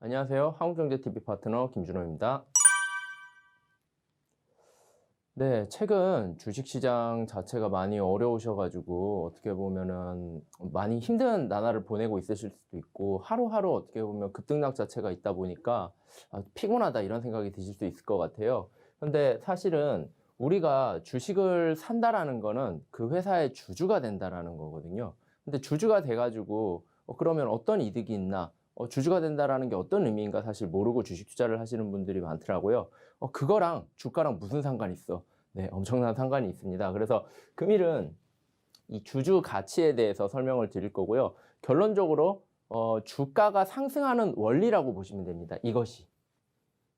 안녕하세요. 한국경제TV 파트너 김준호입니다. 네, 최근 주식시장 자체가 많이 어려우셔가지고 어떻게 보면은 많이 힘든 나날을 보내고 있으실 수도 있고 하루하루 어떻게 보면 급등락 자체가 있다 보니까 아, 피곤하다 이런 생각이 드실 수 있을 것 같아요. 근데 사실은 우리가 주식을 산다라는 거는 그 회사의 주주가 된다라는 거거든요. 근데 주주가 돼가지고 어, 그러면 어떤 이득이 있나? 어, 주주가 된다라는 게 어떤 의미인가 사실 모르고 주식 투자를 하시는 분들이 많더라고요. 어, 그거랑 주가랑 무슨 상관이 있어? 네, 엄청난 상관이 있습니다. 그래서 금일은 이 주주 가치에 대해서 설명을 드릴 거고요. 결론적으로 어, 주가가 상승하는 원리라고 보시면 됩니다. 이것이.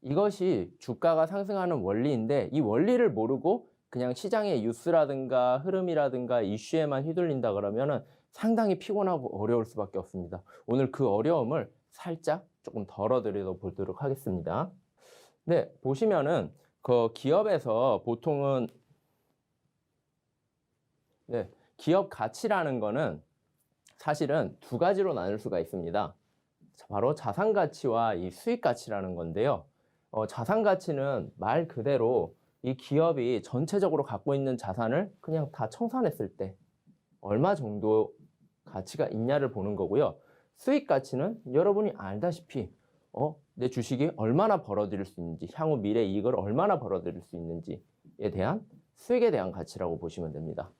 이것이 주가가 상승하는 원리인데 이 원리를 모르고 그냥 시장의 뉴스라든가 흐름이라든가 이슈에만 휘둘린다 그러면은 상당히 피곤하고 어려울 수밖에 없습니다. 오늘 그 어려움을 살짝 조금 덜어드려 보도록 하겠습니다. 네, 보시면은 그 기업에서 보통은 네, 기업 가치라는 거는 사실은 두 가지로 나눌 수가 있습니다. 바로 자산 가치와 이 수익 가치라는 건데요. 어, 자산 가치는 말 그대로 이 기업이 전체적으로 갖고 있는 자산을 그냥 다 청산했을 때 얼마 정도 가치가 있냐를 보는 거고요. 수익 가치는 여러분이 알다시피 어, 내 주식이 얼마나 벌어들일 수 있는지, 향후 미래 이익을 얼마나 벌어들일 수 있는지에 대한 수익에 대한 가치라고 보시면 됩니다.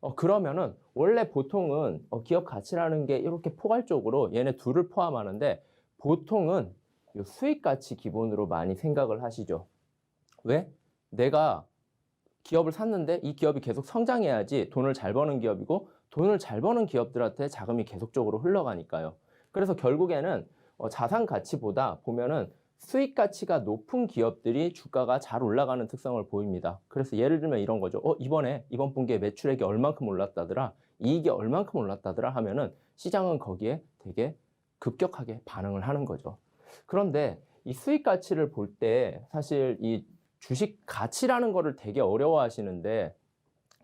어, 그러면은 원래 보통은 어, 기업 가치라는 게 이렇게 포괄적으로 얘네 둘을 포함하는데 보통은 이 수익 가치 기본으로 많이 생각을 하시죠. 왜? 내가 기업을 샀는데 이 기업이 계속 성장해야지 돈을 잘 버는 기업이고 돈을 잘 버는 기업들한테 자금이 계속적으로 흘러가니까요. 그래서 결국에는 어, 자산 가치보다 보면은 수익 가치가 높은 기업들이 주가가 잘 올라가는 특성을 보입니다. 그래서 예를 들면 이런 거죠. 어, 이번에 이번 분기에 매출액이 얼만큼 올랐다더라. 이익이 얼만큼 올랐다더라 하면은 시장은 거기에 되게 급격하게 반응을 하는 거죠. 그런데 이 수익 가치를 볼 때 사실 이 주식 가치라는 거를 되게 어려워하시는데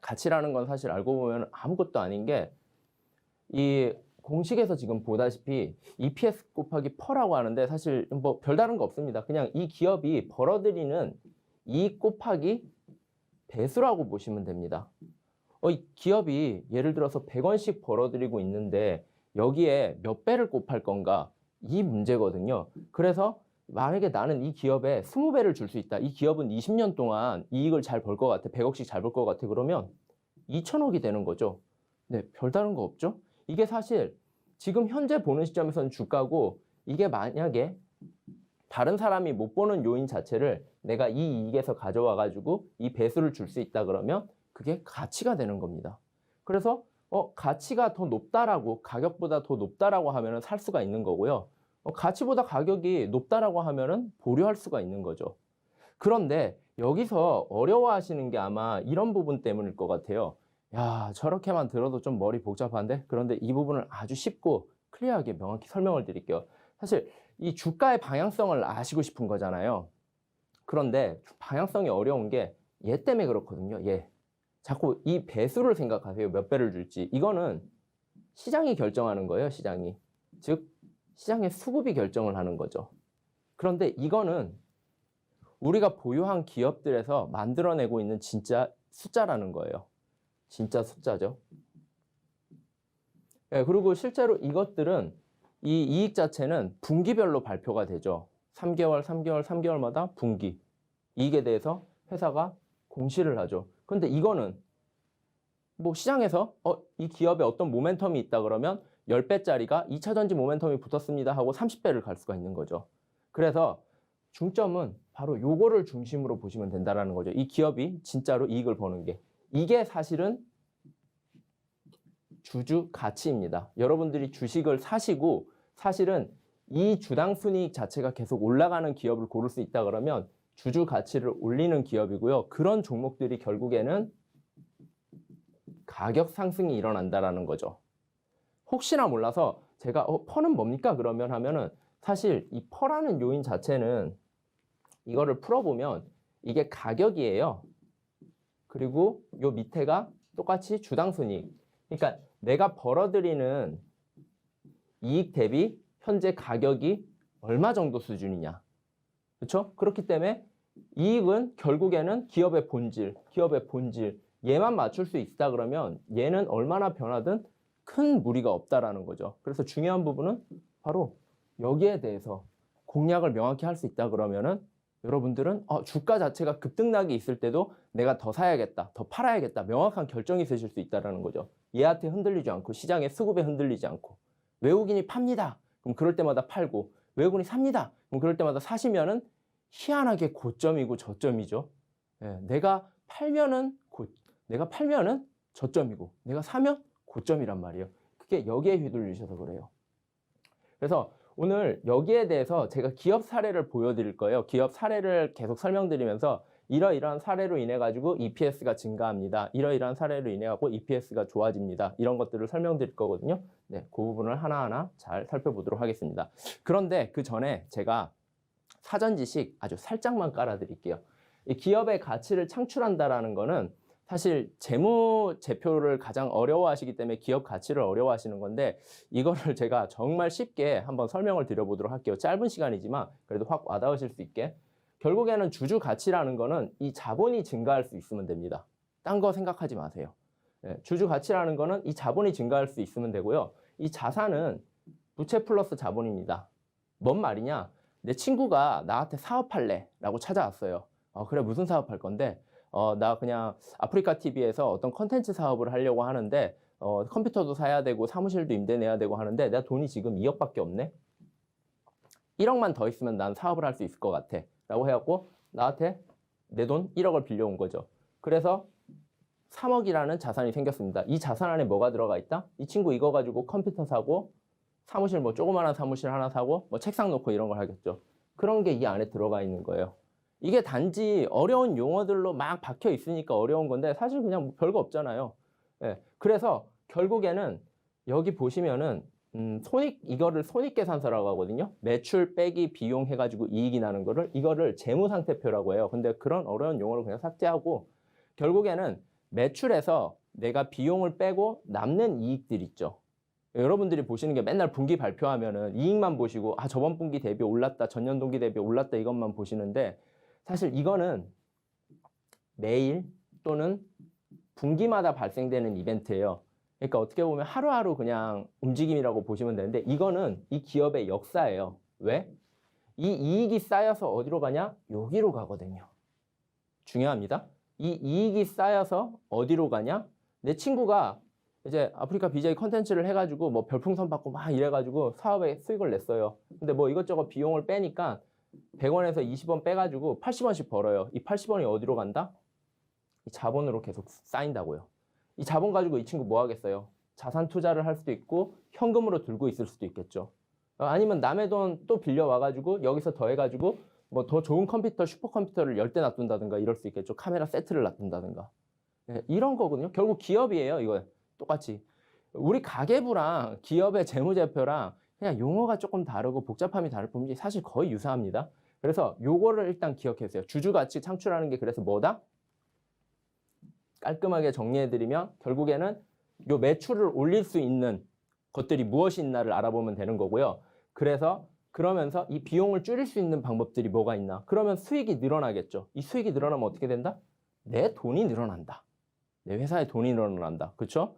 가치라는 건 사실 알고 보면 아무것도 아닌 게 이 공식에서 지금 보다시피 EPS 곱하기 퍼라고 하는데 사실 뭐 별다른 거 없습니다. 그냥 이 기업이 벌어들이는 이익 곱하기 배수라고 보시면 됩니다. 어, 이 기업이 예를 들어서 100원씩 벌어들이고 있는데 여기에 몇 배를 곱할 건가 이 문제거든요. 그래서 만약에 나는 이 기업에 20배를 줄 수 있다. 이 기업은 20년 동안 이익을 잘 벌 것 같아. 100억씩 잘 벌 것 같아. 그러면 2천억이 되는 거죠. 네, 별다른 거 없죠? 이게 사실 지금 현재 보는 시점에서는 주가고 이게 만약에 다른 사람이 못 보는 요인 자체를 내가 이 이익에서 가져와 가지고 이 배수를 줄 수 있다 그러면 그게 가치가 되는 겁니다. 그래서 어, 가치가 더 높다라고 가격보다 더 높다라고 하면은 살 수가 있는 거고요. 어, 가치보다 가격이 높다라고 하면은 보류할 수가 있는 거죠. 그런데 여기서 어려워하시는 게 아마 이런 부분 때문일 것 같아요. 야, 저렇게만 들어도 좀 머리 복잡한데? 그런데 이 부분을 아주 쉽고 클리어하게 명확히 설명을 드릴게요. 사실 이 주가의 방향성을 아시고 싶은 거잖아요. 그런데 방향성이 어려운 게 얘 때문에 그렇거든요. 얘. 자꾸 이 배수를 생각하세요. 몇 배를 줄지. 이거는 시장이 결정하는 거예요. 시장이. 즉 시장의 수급이 결정을 하는 거죠. 그런데 이거는 우리가 보유한 기업들에서 만들어내고 있는 진짜 숫자라는 거예요. 진짜 숫자죠. 예, 그리고 실제로 이것들은 이 이익 자체는 분기별로 발표가 되죠. 3개월, 3개월, 3개월마다 분기. 이익에 대해서 회사가 공시를 하죠. 근데 이거는 뭐 시장에서 어, 이 기업에 어떤 모멘텀이 있다 그러면 10배짜리가 2차 전지 모멘텀이 붙었습니다 하고 30배를 갈 수가 있는 거죠. 그래서 중점은 바로 요거를 중심으로 보시면 된다라는 거죠. 이 기업이 진짜로 이익을 버는 게. 이게 사실은 주주 가치입니다. 여러분들이 주식을 사시고 사실은 이 주당 순이익 자체가 계속 올라가는 기업을 고를 수 있다 그러면 주주 가치를 올리는 기업이고요. 그런 종목들이 결국에는 가격 상승이 일어난다라는 거죠. 혹시나 몰라서 제가 어, 퍼는 뭡니까 그러면 하면은 사실 이 퍼라는 요인 자체는 이거를 풀어보면 이게 가격이에요. 그리고 요 밑에가 똑같이 주당 순이익. 그러니까 내가 벌어들이는 이익 대비 현재 가격이 얼마 정도 수준이냐. 그렇죠? 그렇기 때문에 이익은 결국에는 기업의 본질, 기업의 본질 얘만 맞출 수 있다 그러면 얘는 얼마나 변하든 큰 무리가 없다라는 거죠. 그래서 중요한 부분은 바로 여기에 대해서 공략을 명확히 할 수 있다 그러면은 여러분들은 어, 주가 자체가 급등락이 있을 때도 내가 더 사야겠다, 더 팔아야겠다 명확한 결정이 있으실 수 있다라는 거죠. 얘한테 흔들리지 않고 시장의 수급에 흔들리지 않고 외국인이 팝니다. 그럼 그럴 때마다 팔고 외국인이 삽니다. 그럼 그럴 때마다 사시면은 희한하게 고점이고 저점이죠. 예, 내가 팔면은 고, 내가 팔면은 저점이고 내가 사면 고점이란 말이에요. 그게 여기에 휘둘리셔서 그래요. 그래서 오늘 여기에 대해서 제가 기업 사례를 보여드릴 거예요. 기업 사례를 계속 설명드리면서 이러이러한 사례로 인해 가지고 EPS가 증가합니다. 이러이러한 사례로 인해 갖고 EPS가 좋아집니다. 이런 것들을 설명드릴 거거든요. 네, 그 부분을 하나하나 잘 살펴보도록 하겠습니다. 그런데 그 전에 제가 사전 지식 아주 살짝만 깔아드릴게요. 이 기업의 가치를 창출한다라는 거는 사실 재무 제표를 가장 어려워하시기 때문에 기업 가치를 어려워하시는 건데 이거를 제가 정말 쉽게 한번 설명을 드려보도록 할게요. 짧은 시간이지만 그래도 확 와닿으실 수 있게 결국에는 주주 가치라는 거는 이 자본이 증가할 수 있으면 됩니다. 딴 거 생각하지 마세요. 예, 주주 가치라는 거는 이 자본이 증가할 수 있으면 되고요. 이 자산은 부채 플러스 자본입니다. 뭔 말이냐? 내 친구가 나한테 사업할래 라고 찾아왔어요. 어, 그래 무슨 사업할 건데? 어, 나 그냥 아프리카 TV에서 어떤 컨텐츠 사업을 하려고 하는데 어, 컴퓨터도 사야 되고 사무실도 임대 내야 되고 하는데 내가 돈이 지금 2억밖에 없네. 1억만 더 있으면 난 사업을 할 수 있을 것 같아. 라고 해갖고 나한테 내 돈 1억을 빌려온 거죠. 그래서 3억이라는 자산이 생겼습니다. 이 자산 안에 뭐가 들어가 있다? 이 친구 이거 가지고 컴퓨터 사고 사무실 뭐 조그마한 사무실 하나 사고 뭐 책상 놓고 이런 걸 하겠죠. 그런 게 이 안에 들어가 있는 거예요. 이게 단지 어려운 용어들로 막 박혀 있으니까 어려운 건데 사실 그냥 뭐 별거 없잖아요. 예. 그래서 결국에는 여기 보시면은 음, 손익 이거를 손익 계산서라고 하거든요. 매출 빼기 비용 해가지고 이익이 나는 거를 이거를 재무 상태표라고 해요. 근데 그런 어려운 용어를 그냥 삭제하고 결국에는 매출에서 내가 비용을 빼고 남는 이익들 있죠. 여러분들이 보시는 게 맨날 분기 발표하면은 이익만 보시고 아 저번 분기 대비 올랐다 전년 동기 대비 올랐다 이것만 보시는데 사실 이거는 매일 또는 분기마다 발생되는 이벤트예요. 그러니까 어떻게 보면 하루하루 그냥 움직임이라고 보시면 되는데 이거는 이 기업의 역사예요. 왜? 이 이익이 쌓여서 어디로 가냐? 여기로 가거든요. 중요합니다. 이 이익이 쌓여서 어디로 가냐? 내 친구가 이제 아프리카 BJ 컨텐츠를 해가지고 뭐 별풍선 받고 막 이래가지고 사업에 수익을 냈어요. 근데 뭐 이것저것 비용을 빼니까 100원에서 20원 빼가지고 80원씩 벌어요. 이 80원이 어디로 간다? 이 자본으로 계속 쌓인다고요. 이 자본 가지고 이 친구 뭐 하겠어요? 자산 투자를 할 수도 있고 현금으로 들고 있을 수도 있겠죠. 어, 아니면 남의 돈 또 빌려 와가지고 여기서 더해가지고 뭐 더 좋은 컴퓨터, 슈퍼컴퓨터를 열 대 놔둔다든가 이럴 수 있겠죠. 카메라 세트를 놔둔다든가. 네, 이런 거거든요. 결국 기업이에요. 이거 똑같이. 우리 가계부랑 기업의 재무제표랑 그냥 용어가 조금 다르고 복잡함이 다를 뿐이지 사실 거의 유사합니다. 그래서 요거를 일단 기억해주세요. 주주가치 창출하는 게 그래서 뭐다? 깔끔하게 정리해드리면 결국에는 요 매출을 올릴 수 있는 것들이 무엇이 있나를 알아보면 되는 거고요. 그래서 그러면서 이 비용을 줄일 수 있는 방법들이 뭐가 있나? 그러면 수익이 늘어나겠죠. 이 수익이 늘어나면 어떻게 된다? 내 돈이 늘어난다. 내 회사의 돈이 늘어난다. 그렇죠?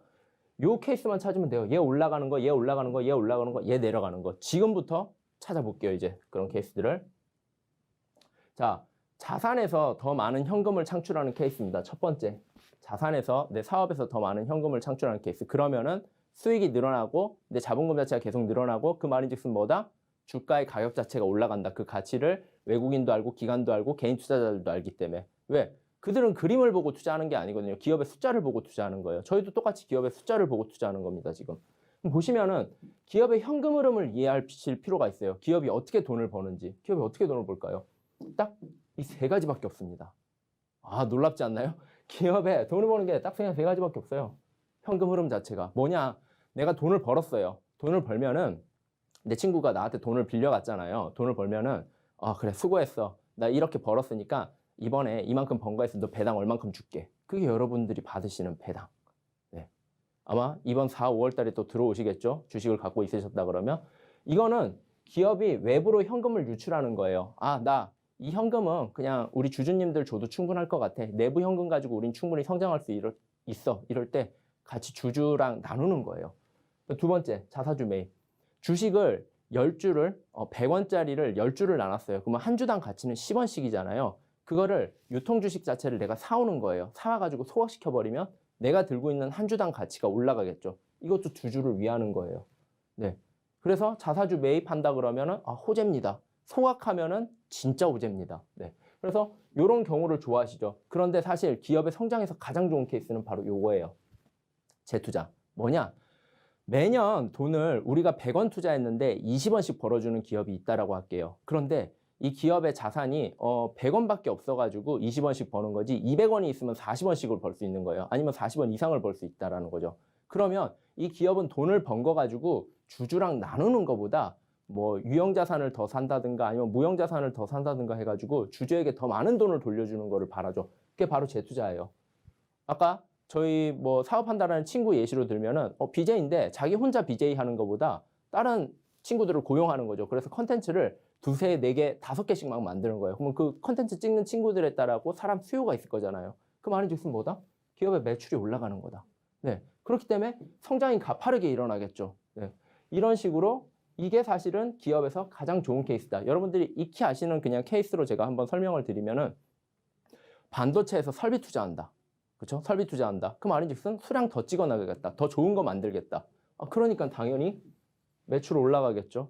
요 케이스만 찾으면 돼요. 얘 올라가는 거, 얘 올라가는 거, 얘 올라가는 거, 얘 내려가는 거. 지금부터 찾아볼게요. 이제 그런 케이스들을. 자, 자산에서 더 많은 현금을 창출하는 케이스입니다. 첫 번째. 자산에서 내 사업에서 더 많은 현금을 창출하는 케이스. 그러면은 수익이 늘어나고 내 자본금 자체가 계속 늘어나고 그 말인 즉슨 뭐다? 주가의 가격 자체가 올라간다. 그 가치를 외국인도 알고 기관도 알고 개인 투자자들도 알기 때문에. 왜? 그들은 그림을 보고 투자하는 게 아니거든요. 기업의 숫자를 보고 투자하는 거예요. 저희도 똑같이 기업의 숫자를 보고 투자하는 겁니다, 지금. 보시면은 기업의 현금 흐름을 이해하실 필요가 있어요. 기업이 어떻게 돈을 버는지. 기업이 어떻게 돈을 벌까요? 딱 이 세 가지밖에 없습니다. 아, 놀랍지 않나요? 기업에 돈을 버는 게 딱 그냥 세 가지밖에 없어요. 현금 흐름 자체가. 뭐냐? 내가 돈을 벌었어요. 돈을 벌면은 내 친구가 나한테 돈을 빌려갔잖아요. 돈을 벌면은 아, 그래, 수고했어. 나 이렇게 벌었으니까 이번에 이만큼 번 거에서 너 배당 얼만큼 줄게. 그게 여러분들이 받으시는 배당. 네. 아마 이번 4, 5월 달에 또 들어오시겠죠? 주식을 갖고 있으셨다 그러면 이거는 기업이 외부로 현금을 유출하는 거예요. 아, 나 이 현금은 그냥 우리 주주님들 줘도 충분할 것 같아. 내부 현금 가지고 우린 충분히 성장할 수 이럴, 있어. 이럴 때 같이 주주랑 나누는 거예요. 두 번째, 자사주 매입. 주식을 10주를, 어, 100원짜리를 10주를 나눴어요. 그러면 한 주당 가치는 10원씩이잖아요. 그거를 유통 주식 자체를 내가 사오는 거예요. 사와가지고 소각시켜 버리면 내가 들고 있는 한 주당 가치가 올라가겠죠. 이것도 주주를 위하는 거예요. 네. 그래서 자사주 매입한다 그러면은, 아, 호재입니다. 소각하면은 진짜 호재입니다. 네. 그래서 이런 경우를 좋아하시죠. 그런데 사실 기업의 성장에서 가장 좋은 케이스는 바로 요거예요. 재투자. 뭐냐? 매년 돈을 우리가 100원 투자했는데 20원씩 벌어주는 기업이 있다라고 할게요. 그런데 이 기업의 자산이 어 100원밖에 없어가지고 20원씩 버는 거지 200원이 있으면 40원씩을 벌 수 있는 거예요. 아니면 40원 이상을 벌 수 있다라는 거죠. 그러면 이 기업은 돈을 번 거 가지고 주주랑 나누는 것보다 뭐 유형 자산을 더 산다든가 아니면 무형 자산을 더 산다든가 해가지고 주주에게 더 많은 돈을 돌려주는 거를 바라죠. 그게 바로 재투자예요. 아까 저희 뭐 사업한다라는 친구 예시로 들면은 어, BJ인데 자기 혼자 BJ 하는 것보다 다른 친구들을 고용하는 거죠. 그래서 컨텐츠를 두세, 네 개, 다섯 개씩 막 만드는 거예요. 그러면 그 컨텐츠 찍는 친구들에 따라고 사람 수요가 있을 거잖아요. 그 말인 즉슨 뭐다? 기업의 매출이 올라가는 거다. 네. 그렇기 때문에 성장이 가파르게 일어나겠죠. 네. 이런 식으로 이게 사실은 기업에서 가장 좋은 케이스다. 여러분들이 익히 아시는 그냥 케이스로 제가 한번 설명을 드리면은 반도체에서 설비 투자한다. 그렇죠? 설비 투자한다. 그 말인즉슨 수량 더 찍어나가겠다. 더 좋은 거 만들겠다. 아, 그러니까 당연히 매출 올라가겠죠.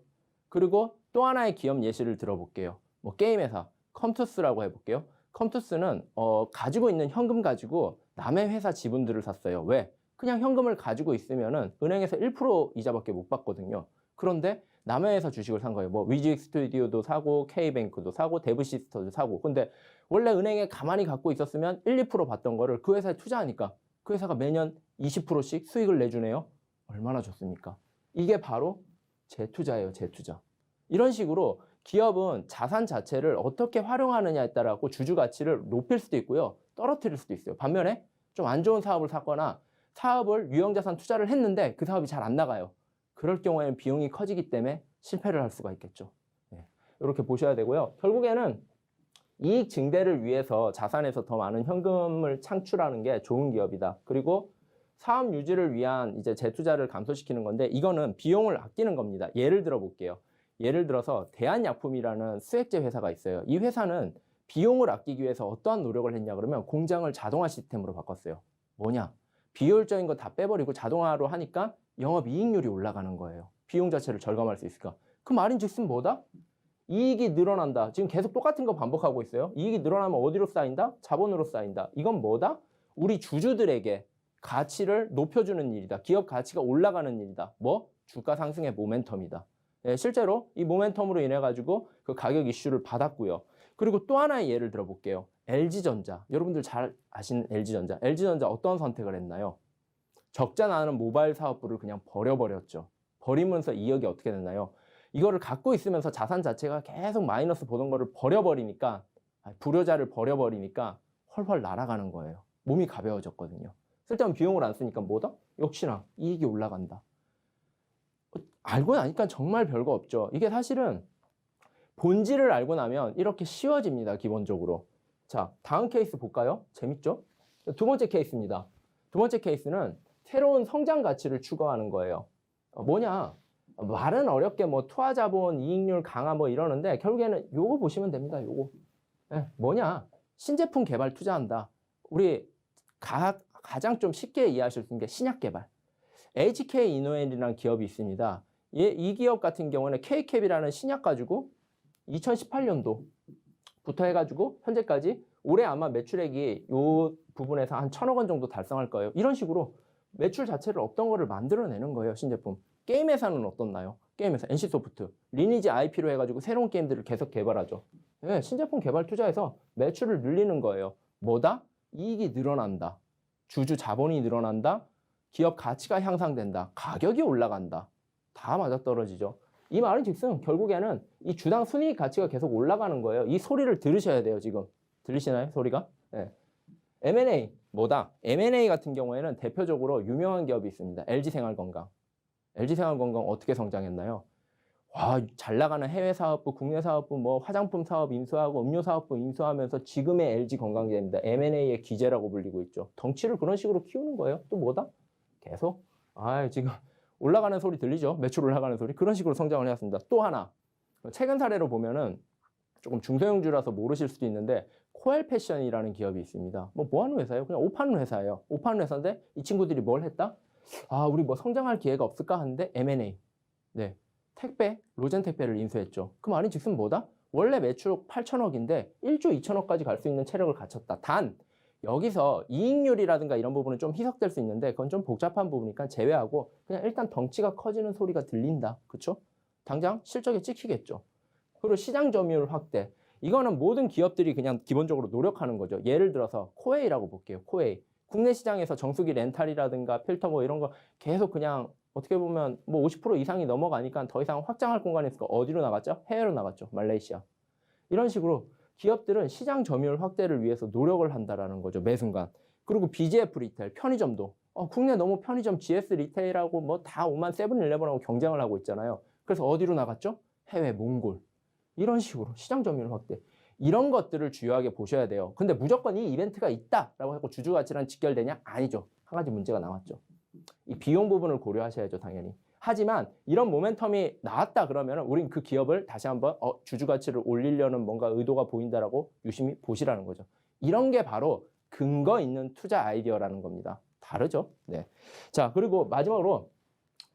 그리고 또 하나의 기업 예시를 들어볼게요. 뭐 게임 회사 컴투스라고 해볼게요. 컴투스는 어, 가지고 있는 현금 가지고 남의 회사 지분들을 샀어요. 왜? 그냥 현금을 가지고 있으면은 은행에서 1% 이자밖에 못 받거든요. 그런데 남의 회사 주식을 산 거예요. 뭐 위직 스튜디오도 사고 K뱅크도 사고 데브시스터도 사고. 근데 원래 은행에 가만히 갖고 있었으면 1, 2% 받던 거를 그 회사에 투자하니까 그 회사가 매년 20%씩 수익을 내주네요. 얼마나 좋습니까? 이게 바로 재투자예요, 재투자. 이런 식으로 기업은 자산 자체를 어떻게 활용하느냐에 따라 주주 가치를 높일 수도 있고요. 떨어뜨릴 수도 있어요. 반면에 좀 안 좋은 사업을 샀거나 사업을 유형자산 투자를 했는데 그 사업이 잘 안 나가요. 그럴 경우에는 비용이 커지기 때문에 실패를 할 수가 있겠죠. 네. 이렇게 보셔야 되고요. 결국에는 이익 증대를 위해서 자산에서 더 많은 현금을 창출하는 게 좋은 기업이다. 그리고 사업 유지를 위한 이제 재투자를 감소시키는 건데 이거는 비용을 아끼는 겁니다. 예를 들어 볼게요. 예를 들어서 대한약품이라는 수액제 회사가 있어요. 이 회사는 비용을 아끼기 위해서 어떠한 노력을 했냐 그러면 공장을 자동화 시스템으로 바꿨어요. 뭐냐? 비효율적인 거 다 빼버리고 자동화로 하니까 영업 이익률이 올라가는 거예요. 비용 자체를 절감할 수 있을까? 그 말인 즉슨 뭐다? 이익이 늘어난다. 지금 계속 똑같은 거 반복하고 있어요. 이익이 늘어나면 어디로 쌓인다? 자본으로 쌓인다. 이건 뭐다? 우리 주주들에게 가치를 높여주는 일이다. 기업 가치가 올라가는 일이다. 뭐? 주가 상승의 모멘텀이다. 예, 실제로 이 모멘텀으로 인해 가지고 그 가격 이슈를 받았고요. 그리고 또 하나의 예를 들어볼게요. LG전자. 여러분들 잘 아시는 LG전자. LG전자 어떤 선택을 했나요? 적자 나는 모바일 사업부를 그냥 버려버렸죠. 버리면서 이익이 어떻게 됐나요? 이거를 갖고 있으면서 자산 자체가 계속 마이너스 보던 거를 버려버리니까 불효자를 버려버리니까 헐헐 날아가는 거예요. 몸이 가벼워졌거든요. 쓸데없는 비용을 안 쓰니까 뭐다? 역시나 이익이 올라간다. 알고 나니까 정말 별거 없죠. 이게 사실은 본질을 알고 나면 이렇게 쉬워집니다. 기본적으로. 자, 다음 케이스 볼까요? 재밌죠? 두 번째 케이스입니다. 두 번째 케이스는 새로운 성장 가치를 추구하는 거예요. 어, 뭐냐? 말은 어렵게 뭐 투하 자본, 이익률 강화 뭐 이러는데 결국에는 요거 보시면 됩니다. 요거. 네, 뭐냐? 신제품 개발 투자한다. 우리 가, 가장 좀 쉽게 이해하실 수 있는 게 신약 개발. HK 이노엘이라는 기업이 있습니다. 이, 이 기업 같은 경우는 K캡이라는 신약 가지고 2018년도부터 해가지고 현재까지 올해 아마 매출액이 요 부분에서 한 천억 원 정도 달성할 거예요. 이런 식으로 매출 자체를 없던 거를 만들어내는 거예요. 신제품. 게임 회사는 어떻나요? 게임 회사 NC소프트, 리니지 IP로 해가지고 새로운 게임들을 계속 개발하죠. 네, 신제품 개발 투자해서 매출을 늘리는 거예요. 뭐다? 이익이 늘어난다. 주주 자본이 늘어난다. 기업 가치가 향상된다. 가격이 올라간다. 다 맞아떨어지죠. 이 말은 즉슨 결국에는 이 주당 순이익 가치가 계속 올라가는 거예요. 이 소리를 들으셔야 돼요, 지금. 들리시나요, 소리가? 네. M&A, 뭐다? M&A 같은 경우에는 대표적으로 유명한 기업이 있습니다. LG생활건강. LG생활건강 어떻게 성장했나요? 와, 잘 나가는 해외 사업부, 국내 사업부, 뭐 화장품 사업 인수하고 음료 사업부 인수하면서 지금의 LG 건강제입니다. M&A의 기재라고 불리고 있죠. 덩치를 그런 식으로 키우는 거예요. 또 뭐다? 계속 아, 지금 올라가는 소리 들리죠? 매출 올라가는 소리. 그런 식으로 성장을 해왔습니다. 또 하나. 최근 사례로 보면은 조금 중소형주라서 모르실 수도 있는데 코엘 패션이라는 기업이 있습니다. 뭐, 뭐 하는 회사예요? 그냥 옷 파는 회사예요. 옷 파는 회사인데 이 친구들이 뭘 했다? 아, 우리 뭐 성장할 기회가 없을까 하는데 M&A. 네. 택배, 로젠 택배를 인수했죠. 그 말인 즉슨 뭐다? 원래 매출 8천억인데 1조 2천억까지 갈 수 있는 체력을 갖췄다. 단 여기서 이익률이라든가 이런 부분은 좀 희석될 수 있는데 그건 좀 복잡한 부분이니까 제외하고 그냥 일단 덩치가 커지는 소리가 들린다. 그렇죠? 당장 실적에 찍히겠죠. 그리고 시장 점유율 확대. 이거는 모든 기업들이 그냥 기본적으로 노력하는 거죠. 예를 들어서 코웨이라고 볼게요. 코웨이. 국내 시장에서 정수기 렌탈이라든가 필터 뭐 이런 거 계속 그냥 어떻게 보면 뭐 50% 이상이 넘어가니까 더 이상 확장할 공간이 있을까 어디로 나갔죠? 해외로 나갔죠. 말레이시아. 이런 식으로 기업들은 시장 점유율 확대를 위해서 노력을 한다라는 거죠. 매 순간. 그리고 BGF 리테일, 편의점도. 어, 국내 너무 편의점 GS 리테일하고 뭐다 5만 세븐일레븐하고 경쟁을 하고 있잖아요. 그래서 어디로 나갔죠? 해외 몽골. 이런 식으로 시장 점유율 확대. 이런 것들을 주요하게 보셔야 돼요. 근데 무조건 이 이벤트가 있다라고 하고 주주 가치랑 직결되냐? 아니죠. 한 가지 문제가 나왔죠. 이 비용 부분을 고려하셔야죠, 당연히. 하지만 이런 모멘텀이 나왔다 그러면 우린 그 기업을 다시 한번 어, 주주 가치를 올리려는 뭔가 의도가 보인다라고 유심히 보시라는 거죠. 이런 게 바로 근거 있는 투자 아이디어라는 겁니다. 다르죠? 네. 자, 그리고 마지막으로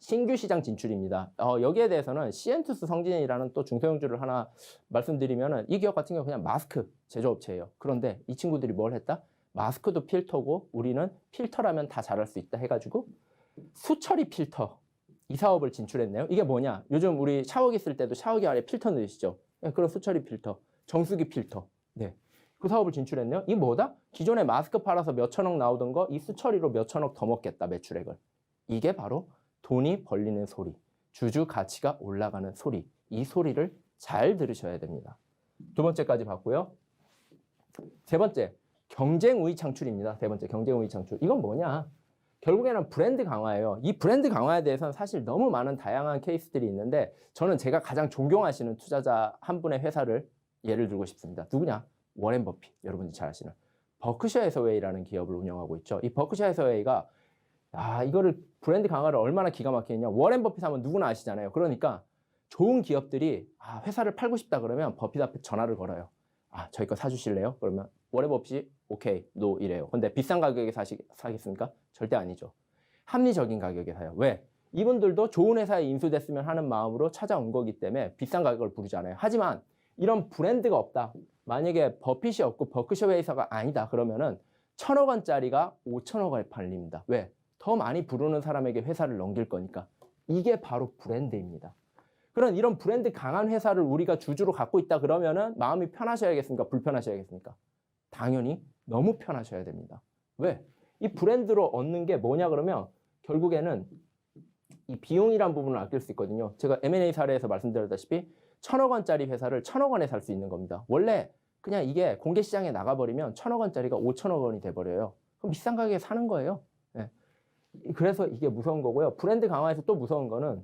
신규 시장 진출입니다. 어, 여기에 대해서는 시엔투스 성진이라는 또 중소형주를 하나 말씀드리면은 이 기업 같은 경우 그냥 마스크 제조업체예요. 그런데 이 친구들이 뭘 했다? 마스크도 필터고 우리는 필터라면 다 잘할 수 있다 해가지고 수처리 필터 이 사업을 진출했네요. 이게 뭐냐? 요즘 우리 샤워기 쓸 때도 샤워기 아래 필터 넣으시죠? 네, 그런 수처리 필터, 정수기 필터. 네. 그 사업을 진출했네요. 이 뭐다? 기존에 마스크 팔아서 몇 천억 나오던 거 이 수처리로 몇 천억 더 먹겠다 매출액을. 이게 바로 돈이 벌리는 소리, 주주 가치가 올라가는 소리. 이 소리를 잘 들으셔야 됩니다. 두 번째까지 봤고요. 세 번째, 경쟁 우위 창출입니다. 세 번째, 경쟁 우위 창출. 이건 뭐냐? 결국에는 브랜드 강화예요. 이 브랜드 강화에 대해서는 사실 너무 많은 다양한 케이스들이 있는데 저는 제가 가장 존경하시는 투자자 한 분의 회사를 예를 들고 싶습니다. 누구냐? 워렌 버핏. 여러분들이 잘 아시는 버크셔 해서웨이라는 기업을 운영하고 있죠. 이 버크셔 해서웨이가 아, 이거를 브랜드 강화를 얼마나 기가 막히냐. 워렌 버핏 하면 누구나 아시잖아요. 그러니까 좋은 기업들이 아, 회사를 팔고 싶다 그러면 버핏 앞에 전화를 걸어요. 아, 저희 거 사주실래요? 그러면 워렌 버핏이 오케이, 노 이래요. 근데 비싼 가격에 사시, 사겠습니까? 절대 아니죠. 합리적인 가격에 사요. 왜? 이분들도 좋은 회사에 인수됐으면 하는 마음으로 찾아온 거기 때문에 비싼 가격을 부르잖아요. 하지만 이런 브랜드가 없다. 만약에 버핏이 없고 버크셔 회사가 아니다. 그러면은 천억 원짜리가 오천억 원에 팔립니다. 왜? 더 많이 부르는 사람에게 회사를 넘길 거니까. 이게 바로 브랜드입니다. 그런 이런 브랜드 강한 회사를 우리가 주주로 갖고 있다 그러면은 마음이 편하셔야겠습니까? 불편하셔야겠습니까? 당연히 너무 편하셔야 됩니다. 왜? 이 브랜드로 얻는 게 뭐냐 그러면 결국에는 이 비용이란 부분을 아낄 수 있거든요. 제가 M&A 사례에서 말씀드렸다시피 천억 원짜리 회사를 천억 원에 살 수 있는 겁니다. 원래 그냥 이게 공개 시장에 나가버리면 천억 원짜리가 오천억 원이 돼버려요. 그럼 비싼 가격에 사는 거예요. 예. 그래서 이게 무서운 거고요. 브랜드 강화에서 또 무서운 거는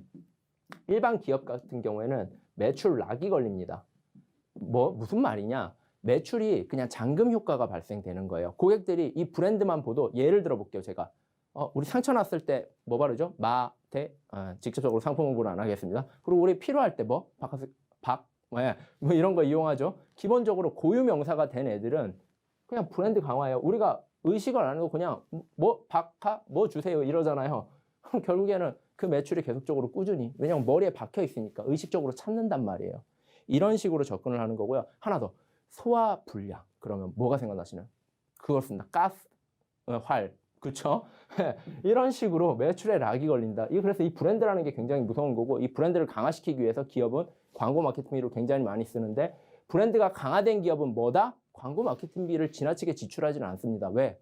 일반 기업 같은 경우에는 매출 락이 걸립니다. 뭐 무슨 말이냐? 매출이 그냥 잔금 효과가 발생되는 거예요. 고객들이 이 브랜드만 보도 예를 들어 볼게요. 제가 어, 우리 상처 났을 때 뭐 바르죠? 마, 대, 아, 직접적으로 상품 홍보는 안 하겠습니다. 그리고 우리 필요할 때 뭐? 바카스, 박, 네, 뭐 이런 거 이용하죠. 기본적으로 고유 명사가 된 애들은 그냥 브랜드 강화예요. 우리가 의식을 안 하고 그냥 뭐 박하 뭐 주세요 이러잖아요. 그럼 결국에는 그 매출이 계속적으로 꾸준히 왜냐면 머리에 박혀 있으니까 의식적으로 찾는단 말이에요. 이런 식으로 접근을 하는 거고요. 하나 더 소화 불량 그러면 뭐가 생각나시나요? 쓴다. 가스, 어, 활, 그렇죠? 이런 식으로 매출에 락이 걸린다. 이 그래서 이 브랜드라는 게 굉장히 무서운 거고 이 브랜드를 강화시키기 위해서 기업은 광고 마케팅비를 굉장히 많이 쓰는데 브랜드가 강화된 기업은 뭐다? 광고 마케팅비를 지나치게 지출하지는 않습니다. 왜?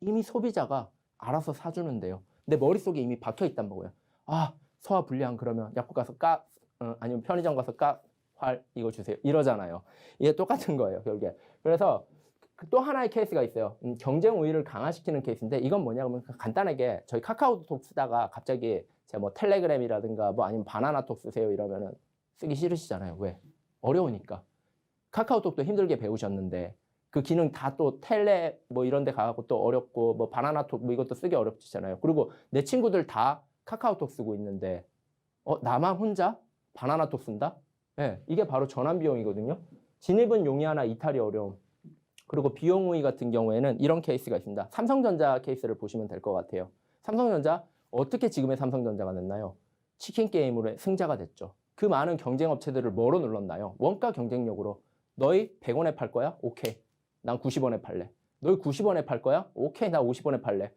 이미 소비자가 알아서 사주는데요. 내 머릿속에 이미 박혀 있단 말이에요. 아, 소화 불량 그러면 약국 가서 까, 어, 아니면 편의점 가서 까, 활 이거 주세요. 이러잖아요. 이게 똑같은 거예요, 결국에. 그래서 그또 하나의 케이스가 있어요. 음, 경쟁 우위를 강화시키는 케이스인데 이건 뭐냐 그러면 간단하게 저희 카카오톡 쓰다가 갑자기 제가 뭐 텔레그램이라든가 뭐 아니면 바나나톡 쓰세요 이러면은 쓰기 싫으시잖아요. 왜? 어려우니까. 카카오톡도 힘들게 배우셨는데 그 기능 다 또 텔레 뭐 이런 데 가고 또 어렵고 뭐 바나나톡 뭐 이것도 쓰기 어렵잖아요. 그리고 내 친구들 다 카카오톡 쓰고 있는데 어 나만 혼자 바나나톡 쓴다? 예, 이게 바로 전환 비용이거든요. 진입은 용이하나 이탈이 어려움. 그리고 비용 우위 같은 경우에는 이런 케이스가 있습니다. 삼성전자 케이스를 보시면 될 것 같아요. 삼성전자 어떻게 지금의 삼성전자가 됐나요? 치킨 게임으로 승자가 됐죠. 그 많은 경쟁 업체들을 뭐로 눌렀나요? 원가 경쟁력으로. 너희 100원에 팔 거야? 오케이. 난 90원에 팔래. 너희 90원에 팔 거야? 오케이. 나 50원에 팔래.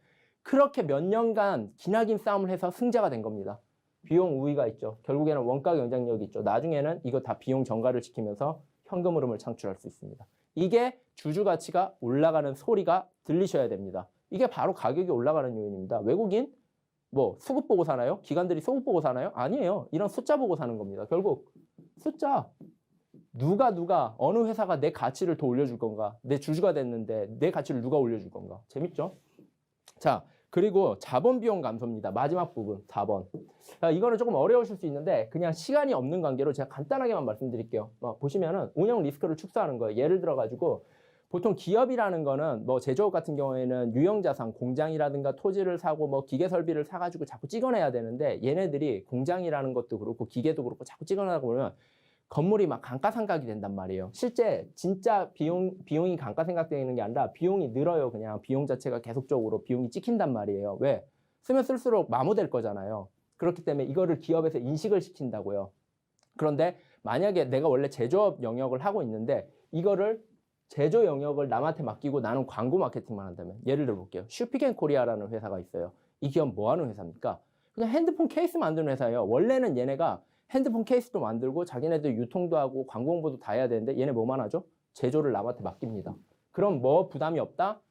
그렇게 몇 년간 기나긴 싸움을 해서 승자가 된 겁니다. 비용 우위가 있죠. 결국에는 원가 경쟁력이 있죠. 나중에는 이거 다 비용 정가를 지키면서 현금 흐름을 창출할 수 있습니다. 이게 주주 가치가 올라가는 소리가 들리셔야 됩니다. 이게 바로 가격이 올라가는 요인입니다. 외국인 뭐 수급 보고 사나요? 기관들이 수급 보고 사나요? 아니에요. 이런 숫자 보고 사는 겁니다. 결국 숫자 누가 누가 어느 회사가 내 가치를 더 올려줄 건가? 내 주주가 됐는데 내 가치를 누가 올려줄 건가? 재밌죠? 자 그리고 자본 비용 감소입니다. 마지막 부분 4번. 자, 이거는 조금 어려우실 수 있는데 그냥 시간이 없는 관계로 제가 간단하게만 말씀드릴게요. 어, 보시면은 운영 리스크를 축소하는 거예요. 예를 들어 가지고 보통 기업이라는 거는 뭐 제조업 같은 경우에는 유형 자산, 공장이라든가 토지를 사고 뭐 기계 설비를 사 가지고 자꾸 찍어내야 되는데 얘네들이 공장이라는 것도 그렇고 기계도 그렇고 자꾸 찍어내다 보면 건물이 막 감가상각이 된단 말이에요. 실제 진짜 비용 비용이 감가상각되는 게 아니라 비용이 늘어요. 그냥 비용 자체가 계속적으로 비용이 찍힌단 말이에요. 왜? 쓰면 쓸수록 마모될 거잖아요. 그렇기 때문에 이거를 기업에서 인식을 시킨다고요. 그런데 만약에 내가 원래 제조업 영역을 하고 있는데 이거를 제조 영역을 남한테 맡기고 나는 광고 마케팅만 한다면 예를 들어 볼게요. 슈피겐 코리아라는 회사가 있어요. 이 기업 뭐 하는 회사입니까? 그냥 핸드폰 케이스 만드는 회사예요. 원래는 얘네가 핸드폰 케이스도 만들고 자기네들 유통도 하고 광고 홍보도 다 해야 되는데 얘네 뭐만 하죠? 제조를 남한테 맡깁니다. 그럼 뭐 부담이 없다?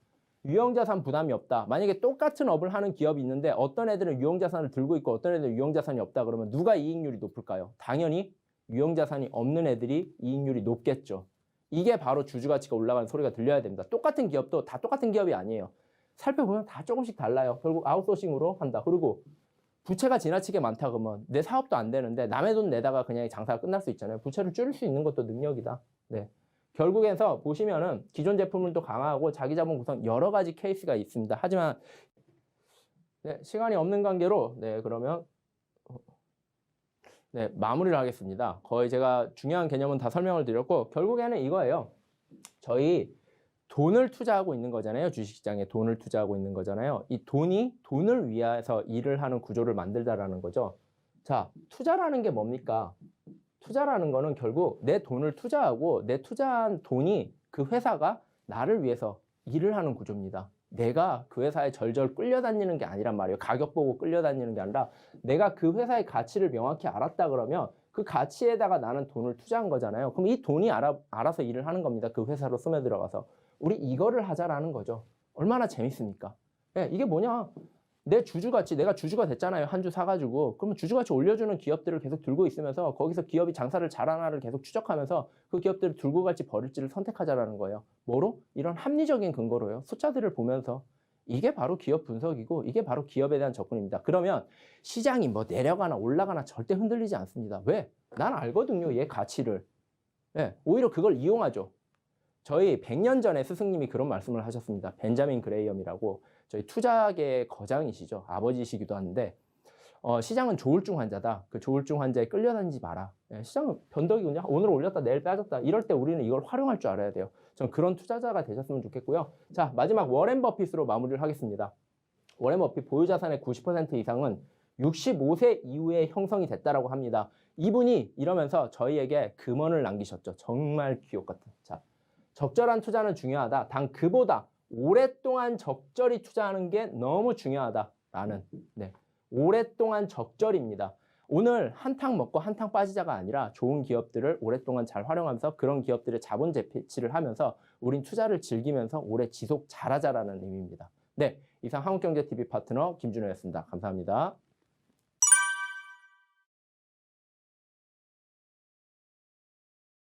유형자산 부담이 없다. 만약에 똑같은 업을 하는 기업이 있는데 어떤 애들은 유형자산을 들고 있고 어떤 애들은 유형자산이 없다 그러면 누가 이익률이 높을까요? 당연히 유형자산이 없는 애들이 이익률이 높겠죠. 이게 바로 주주가치가 올라가는 소리가 들려야 됩니다. 똑같은 기업도 다 똑같은 기업이 아니에요. 살펴보면 다 조금씩 달라요. 결국 아웃소싱으로 한다. 그리고 부채가 지나치게 많다 그러면 내 사업도 안 되는데 남의 돈 내다가 그냥 장사가 끝날 수 있잖아요. 부채를 줄일 수 있는 것도 능력이다. 네. 결국에서 보시면은 기존 제품을 또 강화하고 자기 자본 구성 여러 가지 케이스가 있습니다. 하지만 네, 시간이 없는 관계로 네 그러면 네 마무리를 하겠습니다. 거의 제가 중요한 개념은 다 설명을 드렸고 결국에는 이거예요. 저희 돈을 투자하고 있는 거잖아요. 주식시장에 돈을 투자하고 있는 거잖아요. 이 돈이 돈을 위해서 일을 하는 구조를 만들자라는 거죠. 자, 투자라는 게 뭡니까? 투자라는 거는 결국 내 돈을 투자하고 내 투자한 돈이 그 회사가 나를 위해서 일을 하는 구조입니다. 내가 그 회사에 절절 끌려다니는 게 아니란 말이에요. 가격 보고 끌려다니는 게 아니라 내가 그 회사의 가치를 명확히 알았다 그러면 그 가치에다가 나는 돈을 투자한 거잖아요. 그럼 이 돈이 알아, 알아서 일을 하는 겁니다. 그 회사로 스며 들어가서. 우리 이거를 하자라는 거죠. 얼마나 재밌습니까? 예, 이게 뭐냐? 내 주주가치, 내가 주주가 됐잖아요. 한 주 사가지고. 그러면 주주가치 올려주는 기업들을 계속 들고 있으면서 거기서 기업이 장사를 잘하나를 계속 추적하면서 그 기업들을 들고 갈지 버릴지를 선택하자라는 거예요. 뭐로? 이런 합리적인 근거로요. 숫자들을 보면서. 이게 바로 기업 분석이고 이게 바로 기업에 대한 접근입니다. 그러면 시장이 뭐 내려가나 올라가나 절대 흔들리지 않습니다. 왜? 난 알거든요. 얘 가치를. 예, 오히려 그걸 이용하죠. 저희 100년 전에 스승님이 그런 말씀을 하셨습니다. 벤자민 그레이엄이라고 저희 투자계 거장이시죠. 아버지시기도 한데 어, 시장은 조울증 환자다. 그 조울증 환자에 끌려다니지 마라. 예, 시장은 변덕이군요. 오늘 올렸다 내일 빠졌다. 이럴 때 우리는 이걸 활용할 줄 알아야 돼요. 전 그런 투자자가 되셨으면 좋겠고요. 자 마지막 워렌 버핏으로 마무리를 하겠습니다. 워렌 버핏 보유 자산의 90% 이상은 65세 이후에 형성이 됐다라고 합니다. 이분이 이러면서 저희에게 금원을 남기셨죠. 정말 기억 같은. 자, 적절한 투자는 중요하다. 단 그보다 오랫동안 적절히 투자하는 게 너무 중요하다라는 네. 오랫동안 적절입니다. 오늘 한탕 먹고 한탕 빠지자가 아니라 좋은 기업들을 오랫동안 잘 활용하면서 그런 기업들의 자본 재배치를 하면서 우린 투자를 즐기면서 오래 지속 잘하자라는 의미입니다. 네, 이상 한국경제TV 파트너 김준호였습니다. 감사합니다.